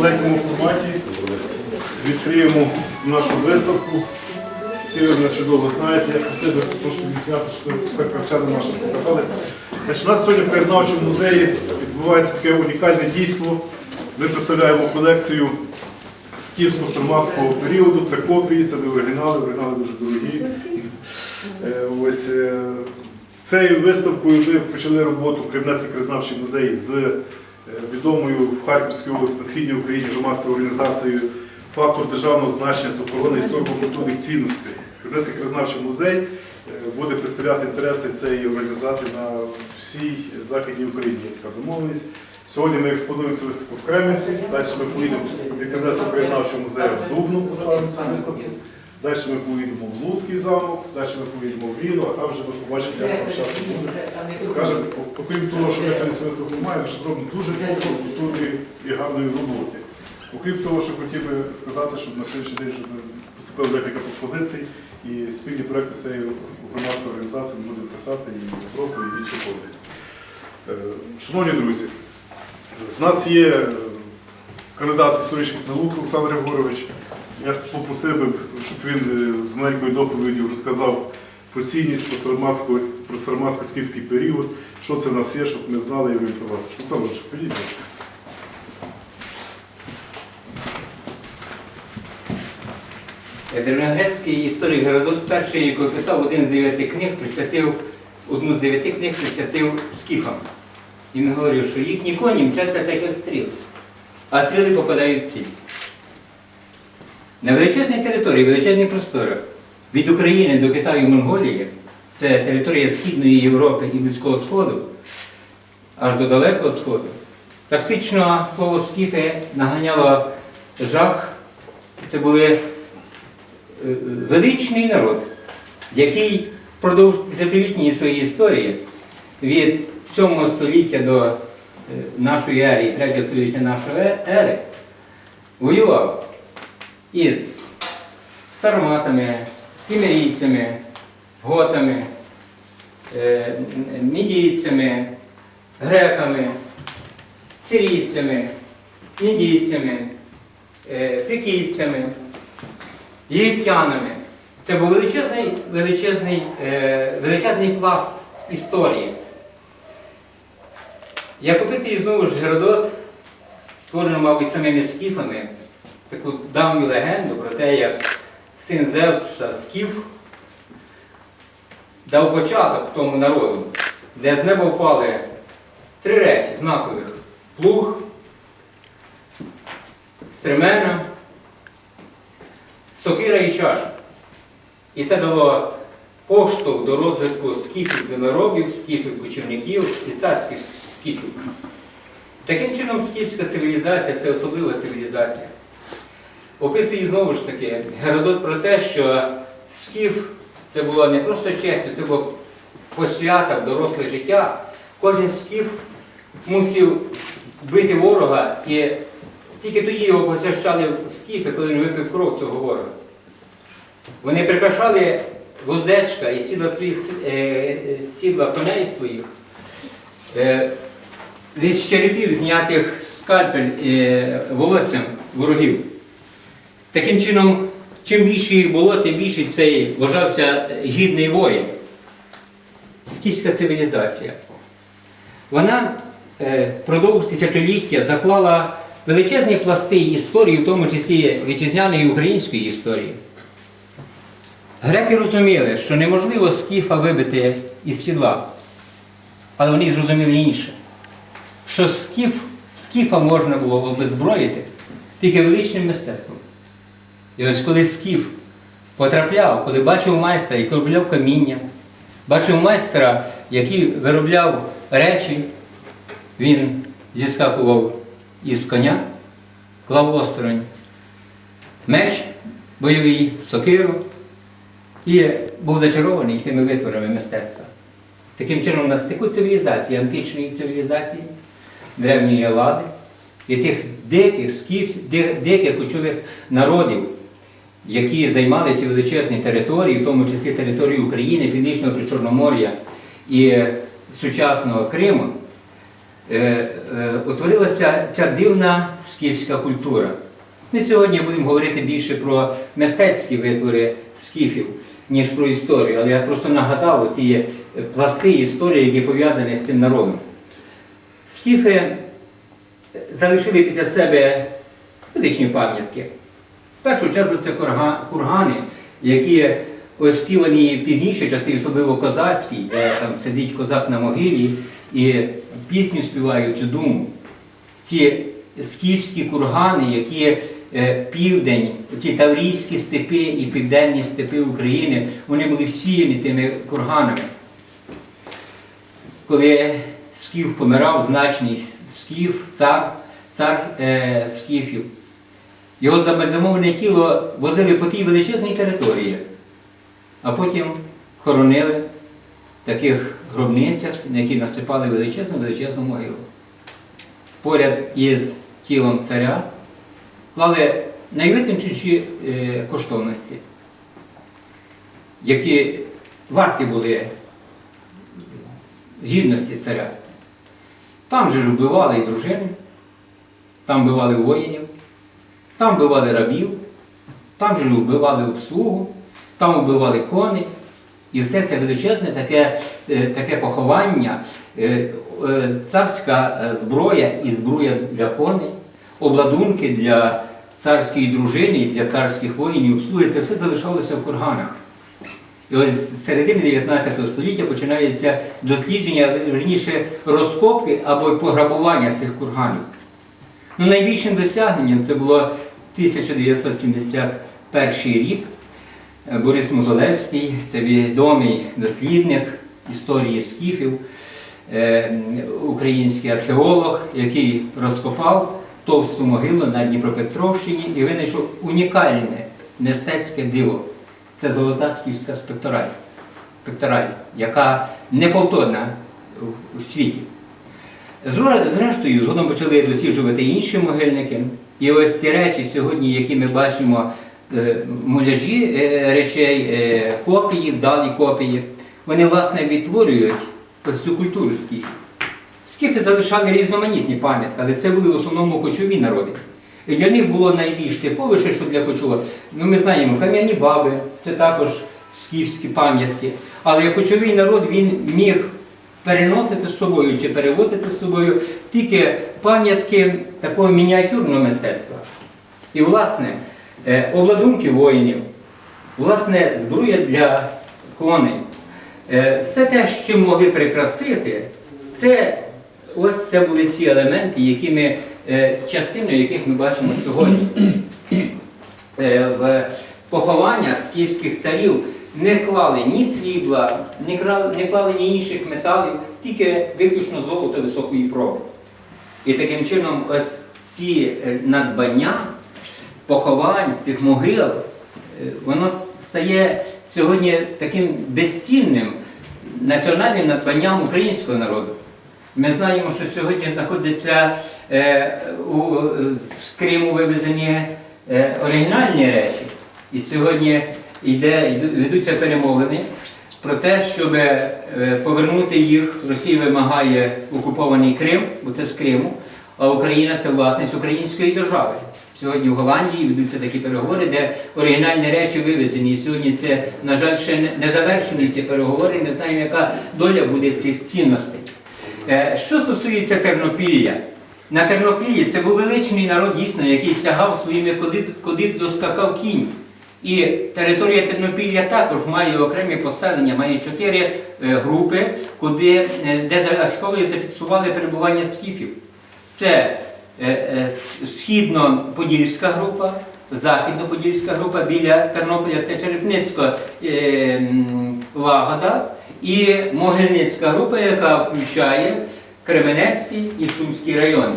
маленькому форматі відкриємо нашу виставку. Всі ви чудово знаєте, я просив би трошки відзняти, що так нашим показали. Значить, у нас сьогодні в краєзнавчому музеї відбувається таке унікальне дійство. Ми представляємо колекцію скіфсько-сарматського періоду. Це копії, це не оригінали, оригінали дуже дорогі. Е, Ось е, з цією виставкою ми почали роботу в Кремлецький краєзнавчий музей з відомою в Харківській області на східній Україні громадською організацією фактор державного значення з охорони історико-культурних цінностей. Кремлецький краєзнавчий музей е, буде представляти інтереси цієї організації на всій Західній Україні. Така домовленість. Сьогодні ми експонуємо цю виставку в Кременці, далі ми поїдемо від Кремлецького краєзнавчого музею в Дубну, поставимо цю виставку. Далі ми поїдемо в Луцький замок, далі ми поїдемо в Віну, а там вже ми побачимо, як там часу буде. Скажемо, окрім того, що ми сьогодні цю виставку маємо, що зробимо дуже багато культурної і гарної роботи. Окрім того, що хотів би сказати, щоб на сьогоднішній день щоб поступило декілька пропозицій і спільні проекти з цією громадською організацією будемо писати і Європу, і інші фонди. Е, Шановні друзі, в нас є е, кандидат історичних наук Олександр Григорович. Я попросив би, щоб він е, з маленькою доповіддю розказав про цінність про сарматсько- про сарматсько-скіфський період, що це в нас є, щоб ми знали і орієнтувалися. Олександр, Григорович, підіть, будь ласка. Древньогрецький історик Геродот перший, який писав один з дев'яти книг, присвятив одну з дев'яти книг присвятив скіфам. І він говорив, що їхні коні мчаться так, як стріли, а стріли попадають в ціль. На величезній території, величезних просторах, від України до Китаю і Монголії, це територія Східної Європи і Близького Сходу, аж до Далекого Сходу. Практично слово скіфи наганяло жах. Це були е, величний народ, який впродовж тисячолітньої своєї історії від 7 століття до е, нашої ери і 3 століття нашої е- ери воював із сарматами, кімерійцями, готами, е, мідійцями, греками, сирійцями, індійцями, е, фрикійцями, єгиптянами. Це був величезний, величезний, е, величезний пласт історії. Як описує знову ж Геродот, створено, мабуть, самими скіфами, таку давню легенду про те, як син Зевса Скіф дав початок тому народу, де з неба впали три речі знакових: плуг, стремена, сокира і чаша. І це дало поштовх до розвитку скіфів землеробів, скіфів кочівників і царських скіфів. Таким чином, скіфська цивілізація це особлива цивілізація. Описує знову ж таки Геродот про те, що скіф це було не просто честю, це було посвята доросле життя. Кожен скіф мусив бити ворога, і тільки тоді його посвящали в скіфи, коли він випив кров цього ворога. Вони прикрашали вуздечка і сідла, своїх, е, е, сідла коней своїх. Е, з черепів знятих скальпель е, волоссям ворогів. Таким чином, чим більше їх було, тим більше цей вважався гідний воїн. Скіфська цивілізація. Вона е, впродовж тисячоліття заклала величезні пласти історії, в тому числі вітчизняної і української історії. Греки розуміли, що неможливо скіфа вибити із сідла, але вони зрозуміли інше, що скіф, скіфа можна було обезброїти тільки величним мистецтвом. І ось коли скіф потрапляв, коли бачив майстра, який виробляв каміння, бачив майстра, який виробляв речі, він зіскакував із коня, клав осторонь меч бойовий, сокиру і був зачарований тими витворами мистецтва. Таким чином, на стику цивілізації, античної цивілізації, древньої Елади і тих диких скіф, диких кочових народів, які займали ці величезні території, в тому числі території України, Північного Причорномор'я і сучасного Криму, е, е, утворилася ця дивна скіфська культура. Ми сьогодні будемо говорити більше про мистецькі витвори скіфів, ніж про історію, але я просто нагадав ті е, пласти історії, які пов'язані з цим народом. Скіфи е, залишили після себе величні пам'ятки. В першу чергу це кургани, які оспівані пізніше часи, особливо козацькі, де там сидить козак на могилі і пісню співають думу. Ці скіфські кургани, які е, південь, ці таврійські степи і південні степи України, вони були всіяні тими курганами. Коли скіф помирав, значний скіф, цар, цар е, скіфів, його забальзамоване тіло возили по тій величезній території, а потім хоронили в таких гробницях, на які насипали величезну величезну могилу. Поряд із тілом царя клали найвитончіші е, коштовності, які варті були гідності царя. Там же ж вбивали і дружини, там вбивали воїнів, там вбивали рабів, там же вбивали обслугу, там вбивали коней. І все це величезне таке, е, таке поховання, е, е, царська зброя і зброя для коней, обладунки для царської дружини для царських воїнів, обслуги, це все залишалося в курганах. І ось з середини 19 століття починається дослідження, верніше розкопки або пограбування цих курганів. Ну, найбільшим досягненням це було 1971 рік. Е, Борис Мозолевський, це відомий дослідник історії скіфів, е, український археолог, який розкопав товсту могилу на Дніпропетровщині і винайшов унікальне мистецьке диво. Це золота скіфська спектораль, спектораль яка неповторна в- світі. Зрештою, згодом почали досліджувати інші могильники. І ось ці речі сьогодні, які ми бачимо, е, муляжі е, речей, е, копії, вдалі копії, вони власне відтворюють ось цю культуру скіфів. Скіфи залишали різноманітні пам'ятки, але це були в основному кочові народи. І для них було найбільш типовіше, що для кочова. Ну, ми знаємо, кам'яні баби, це також скіфські пам'ятки. Але кочовий народ він міг переносити з собою чи перевозити з собою тільки пам'ятки такого мініатюрного мистецтва. І, власне, е, обладунки воїнів, власне, зброя для коней. Е, Все те, чим могли прикрасити, це ось це були ті елементи, які ми, е, частиною яких ми бачимо сьогодні. В поховання скіфських царів не клали ні срібла, не клали, не клали ні інших металів, тільки виключно золото високої проби. І таким чином ось ці е, надбання поховань цих могил, е, воно стає сьогодні таким безцінним національним надбанням українського народу. Ми знаємо, що сьогодні знаходяться е, у, з Криму вивезені е, оригінальні речі. І сьогодні йде, ведуться перемовини про те, щоб е, повернути їх. Росія вимагає окупований Крим, бо це з Криму, а Україна це власність української держави. Сьогодні в Голландії ведуться такі переговори, де оригінальні речі вивезені. І сьогодні це, на жаль, ще не- завершені ці переговори. Не знаємо, яка доля буде цих цінностей. Е, Що стосується Тернопілля, на Тернопіллі це був величний народ, дійсно, який сягав своїми куди доскакав кінь. І територія Тернопілля також має окремі поселення, має чотири е, групи, куди, е, де археологи зафіксували перебування скіфів. Це е, східно-подільська група, західно-подільська група біля Тернополя, це Черепницька Лагода і Могильницька група, яка включає Кременецький і Шумський райони.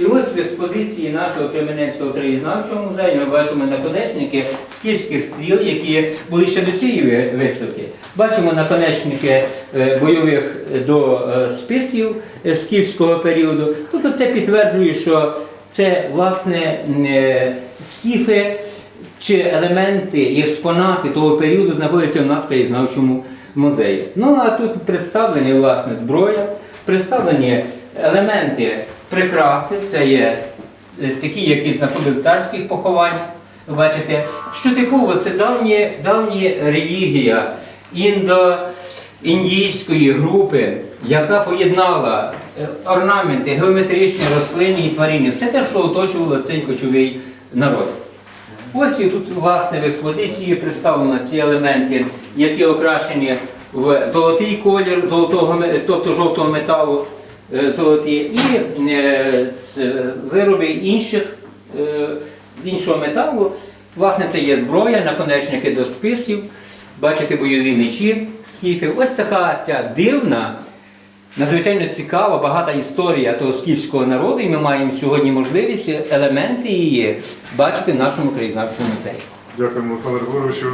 І ось в експозиції нашого Кременецького краєзнавчого музею ми бачимо наконечники скіфських стріл, які були ще до цієї виставки. Бачимо наконечники е, бойових е, до е, списів скіфського періоду. Тобто це підтверджує, що це власне скіфи чи елементи і експонати того періоду знаходяться у нас в краєзнавчому музеї. Ну а тут представлені власне зброя, представлені елементи прикраси, це є е, такі, які знаходили в царських похованнях. Бачите, що типово це давні, давні релігія індо-індійської групи, яка поєднала е, орнаменти, геометричні рослинні і тварини. Все те, що оточувало цей кочовий народ. Ось і тут власне в експозиції представлено ці елементи, які окрашені в золотий колір, золотого, тобто жовтого металу золоті, і е, е, вироби інших, е, іншого металу. Власне, це є зброя, наконечники до списів, бачите бойові мечі, скіфи. Ось така ця дивна, надзвичайно цікава, багата історія того скіфського народу, і ми маємо сьогодні можливість елементи її бачити в нашому краєзнавчому музеї. Дякуємо, Олександр Григоровичу.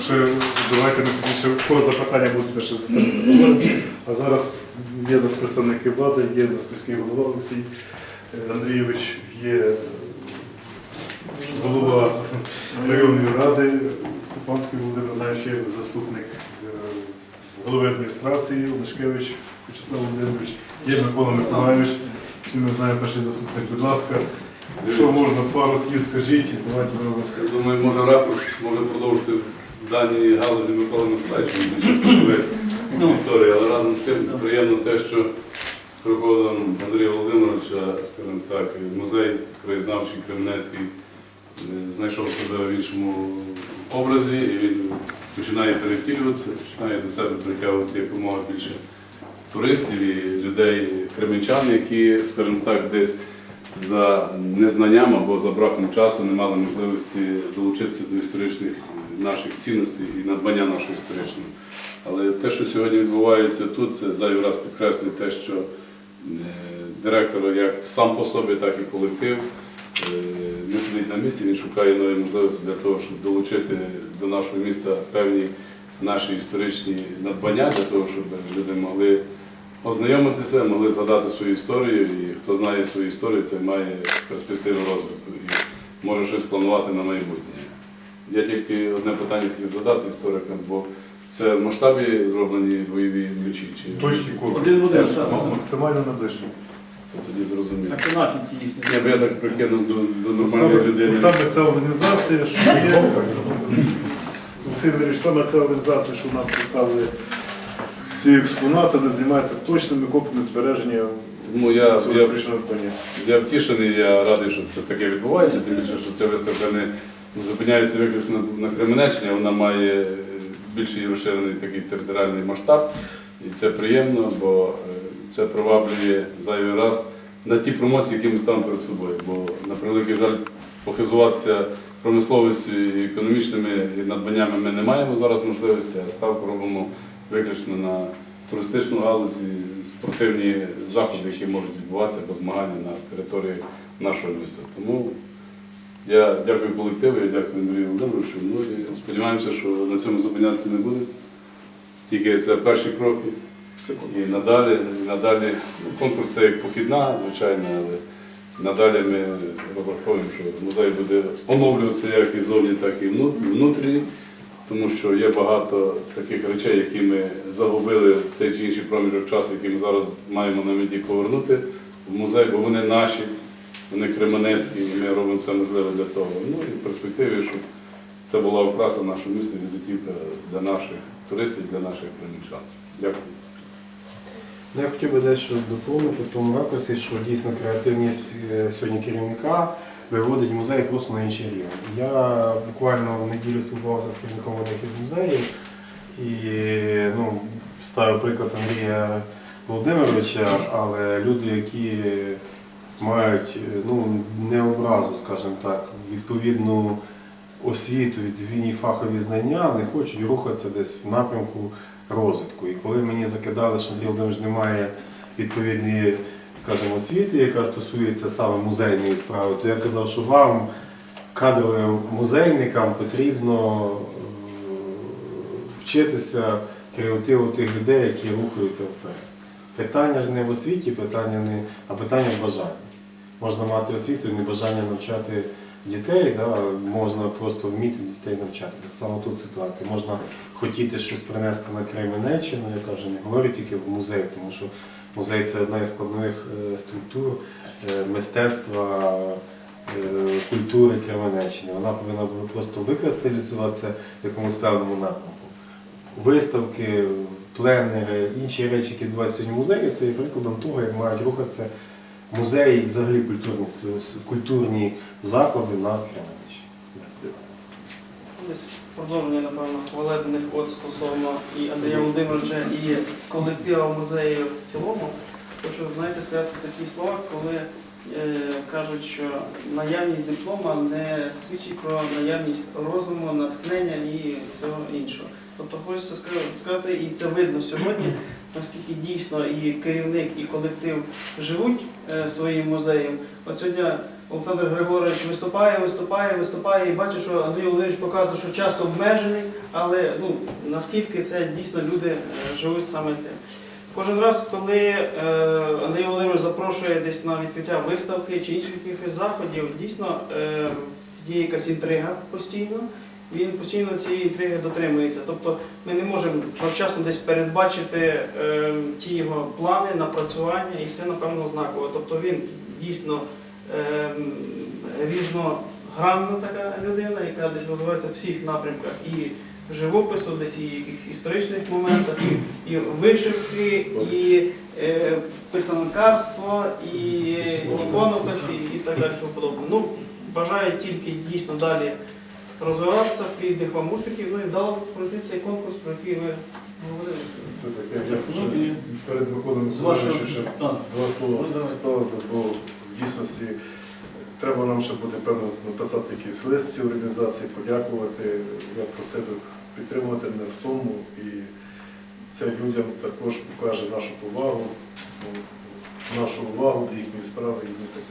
Ще давайте ми пізніше кого запитання будуть ще запитати. А зараз є нас представники влади, є нас міський голова Олексій Андрійович, є голова районної ради Степанський Володимир Іванович, є заступник е, голови адміністрації Олешкевич Вячеслав Володимирович, є Микола Миколаївич. Всі ми знаємо перший заступник. Будь ласка, якщо можна, пару слів скажіть, давайте зробимо. Я думаю, може ракурс може продовжити в даній галузі Микола Миколаївич, він більше весь Ну. історії, але разом з тим приємно те, що з приходом Андрія Володимировича, скажімо так, музей краєзнавчий Кременецький е, знайшов себе в іншому образі і він починає перевтілюватися, починає до себе притягувати якомога більше туристів і людей кременчан, які, скажімо так, десь за незнанням або за браком часу не мали можливості долучитися до історичних наших цінностей і надбання нашого історичного. Але те, що сьогодні відбувається тут, це зайвий раз підкреслює те, що е, директор як сам по собі, так і колектив е, не сидить на місці, він шукає нові можливості для того, щоб долучити до нашого міста певні наші історичні надбання, для того, щоб люди могли ознайомитися, могли згадати свою історію, і хто знає свою історію, той має перспективу розвитку і може щось планувати на майбутнє. Я тільки одне питання хотів додати історикам, бо це в масштабі зроблені бойові мечі, чи Точні копії. Один в один, так. Максимально наближені. то тоді зрозуміло. Так і накидки їхні. Я б я так прикинув до, до Саме, нормальної людини. саме ця організація, що є, Олексій Валерійович, саме ця організація, що нам представили ці експонати, вони займаються точними копіями збереження Ну, я, цього я, історичного надбання. я втішений, я радий, що це таке відбувається, тим більше, що ця виставка не зупиняється виключно на Кременеччині, вона має більший розширений такий територіальний масштаб. І це приємно, бо е, це приваблює зайвий раз на ті промоції, які ми ставимо перед собою. Бо, на превеликий жаль, похизуватися промисловістю і економічними надбаннями ми не маємо зараз можливості, а ставку робимо виключно на туристичну галузь і спортивні заходи, які можуть відбуватися або змагання на території нашого міста. Тому я дякую колективу, я дякую Андрію Володимировичу. Ну і сподіваємося, що на цьому зупинятися не буде. Тільки це перші кроки. І надалі, і надалі ну, конкурс це як похідна, звичайно, але надалі ми розраховуємо, що музей буде оновлюватися як і зовні, так і вну- і внутрі, тому що є багато таких речей, які ми загубили в цей чи інший проміжок часу, які ми зараз маємо на меті повернути в музей, бо вони наші, вони кременецькі, і ми робимо все можливе для того. Ну і в перспективі, щоб це була окраса нашого міста, візитівка для наших туристів, для наших кременчан. Дякую. Ну, я хотів би дещо доповнити в тому ракурсі, що дійсно креативність е, сьогодні керівника виводить музей просто на інший рівень. Я буквально в неділю спілкувався з керівником одних із музеїв і ну, ставив приклад Андрія Володимировича, але люди, які мають ну, не образу, скажімо так, відповідну освіту, відповідні фахові знання, не хочуть рухатися десь в напрямку розвитку. І коли мені закидали, що Андрій Володимирович не має відповідної, скажімо, освіти, яка стосується саме музейної справи, то я казав, що вам, кадровим музейникам, потрібно е, вчитися креативу тих людей, які рухаються вперед. Питання ж не в освіті, питання не, а питання в бажанні. Можна мати освіту і не бажання навчати дітей, да, можна просто вміти дітей навчати. Так само тут ситуація. Можна хотіти щось принести на Кременеччину, яка вже не говорю тільки в музей, тому що музей це одна із складових е, структур е, мистецтва, е, культури Кременеччини. Вона повинна просто викристалізуватися в якомусь певному напрямку. Виставки, пленери, інші речі, які відбуваються сьогодні в музеї, це є прикладом того, як мають рухатися музеї і взагалі культурні, культурні заклади на Кременеччині. Продовження, напевно, хвалебних от стосовно і Андрія Володимировича, і колектива музею в цілому. Хочу, знаєте, сказати такі слова, коли е, кажуть, що наявність диплома не свідчить про наявність розуму, натхнення і всього іншого. Тобто хочеться сказати, і це видно сьогодні, наскільки дійсно і керівник, і колектив живуть е, своїм музеєм. От сьогодні Олександр Григорович виступає, виступає, виступає і бачу, що Андрій Володимирович показує, що час обмежений, але ну, наскільки це дійсно люди е, живуть саме цим. Кожен раз, коли е, Андрій Володимирович запрошує десь на відкриття виставки чи інших якихось заходів, дійсно е, є якась інтрига постійно. Він постійно цієї інтриги дотримується. Тобто ми не можемо завчасно десь передбачити е, ті його плани, напрацювання, і це напевно знаково. Тобто він дійсно різногранна така людина, яка десь розвивається в всіх напрямках і живопису, десь і якихось історичних моментах, і, вишивки, і е, писанкарство, і іконопис, і, і так далі. тому подобне. Ну, бажаю тільки дійсно далі розвиватися, плідних вам успіхів, ну і вдало пройти цей конкурс, про який ви говорили. Це таке, я Ну, хочу перед виходом з вашого- ще два слова бо в дійсності треба нам ще буде певно написати якийсь лист цій організації, подякувати. Я просив підтримувати мене в тому і це людям також покаже нашу повагу, ну, нашу увагу до їхньої справи і ми так.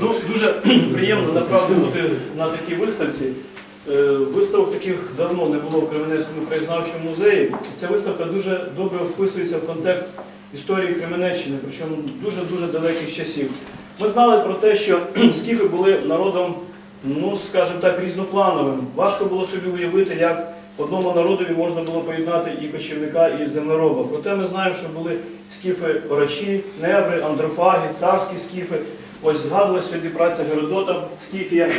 Ну, дуже приємно направду бути на такій виставці. Е, Виставок таких давно не було в Кременецькому краєзнавчому музеї. Ця виставка дуже добре вписується в контекст історії Кременеччини, причому дуже-дуже далеких часів. Ми знали про те, що скіфи були народом, ну скажімо так, різноплановим. Важко було собі уявити, як одному народові можна було поєднати і кочівника, і землероба. Проте ми знаємо, що були скіфи орачі, неври, андрофаги, царські скіфи. Ось згадувалася сьогодні праця Геродота, Скіфія.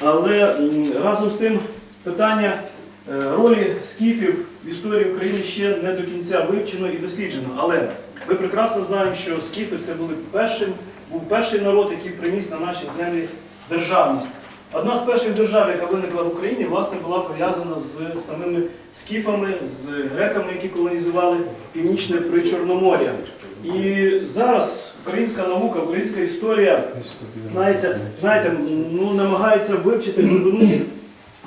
Але разом з тим питання е, ролі скіфів в історії України ще не до кінця вивчено і досліджено. Але ми прекрасно знаємо, що скіфи це були першим, був перший народ, який приніс на наші землі державність. Одна з перших держав, яка виникла в Україні, власне, була пов'язана з самими скіфами, з греками, які колонізували північне причорномор'я. І зараз українська наука, українська історія знаєте, знаєте, ну, намагається вивчити глибину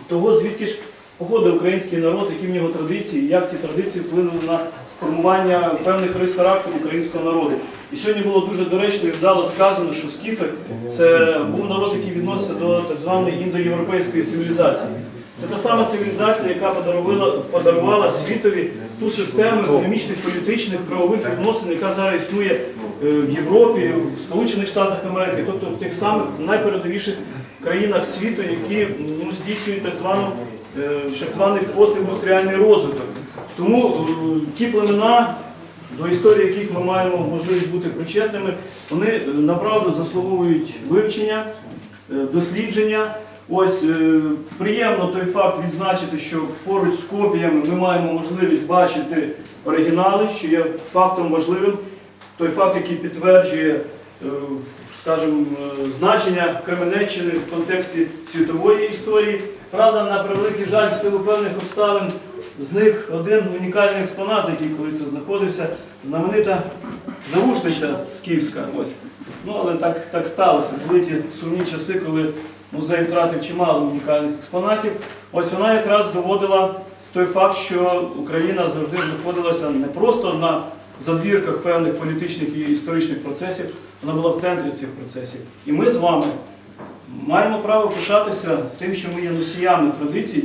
того, звідки ж походить український народ, які в нього традиції, як ці традиції вплинули на формування певних рис характеру українського народу. І сьогодні було дуже доречно і вдало сказано, що скіфи це був народ, який відноситься до так званої індоєвропейської цивілізації. Це та сама цивілізація, яка подарувала, подарувала світові ту систему економічних, політичних, правових відносин, яка зараз існує е, в Європі, в Сполучених Штатах Америки, тобто в тих самих найпередовіших країнах світу, які ну, здійснюють так, звану, е, так званий постіндустріальний розвиток. Тому е, ті племена, до історії яких ми маємо можливість бути причетними, вони е, направду заслуговують вивчення, е, дослідження. Ось приємно той факт відзначити, що поруч з копіями ми маємо можливість бачити оригінали, що є фактом важливим. Той факт, який підтверджує, скажімо, значення Кременеччини в контексті світової історії. Правда, на превеликий жаль, в силу певних обставин, з них один унікальний експонат, який колись тут знаходився, знаменита завушниця скіфська. Ось. Ну, але так, так сталося. Були ті сумні часи, коли музей втратив чимало унікальних експонатів. Ось вона якраз доводила той факт, що Україна завжди знаходилася не просто на задвірках певних політичних і історичних процесів, вона була в центрі цих процесів. І ми з вами маємо право пишатися тим, що ми є носіями традицій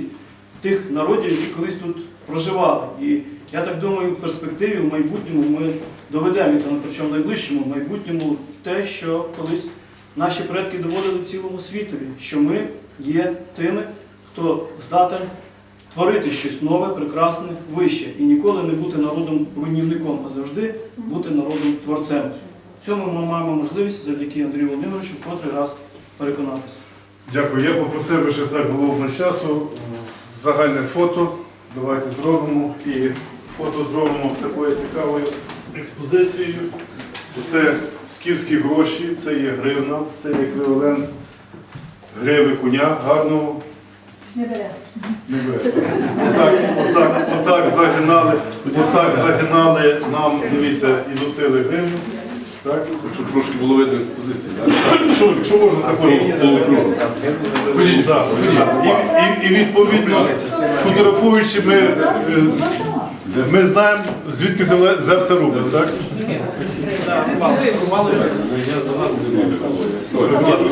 тих народів, які колись тут проживали. І я так думаю, в перспективі, в майбутньому ми доведемо, там, причому в найближчому майбутньому, те, що колись наші предки доводили цілому світові, що ми є тими, хто здатен творити щось нове, прекрасне, вище і ніколи не бути народом руйнівником, а завжди бути народом творцем. В цьому ми маємо можливість завдяки Андрію Володимировичу в котрий раз переконатися. Дякую. Я попросив щоб так було на часу. Загальне фото. Давайте зробимо. І фото зробимо з такою цікавою експозицією. Це скіфські гроші, це є гривна, це є еквівалент гриви коня гарного. Не бере. Не бере. Отак, отак, отак загинали, отак загинали нам, дивіться, і носили гривню. Так? Щоб трошки було видно експозиції. Якщо, якщо можна такого. Ходіть. Так, так. І, і, і відповідно, фотографуючи, ми, е, ми знаємо, звідки взяли- взявся рубль, так? Будь ласка.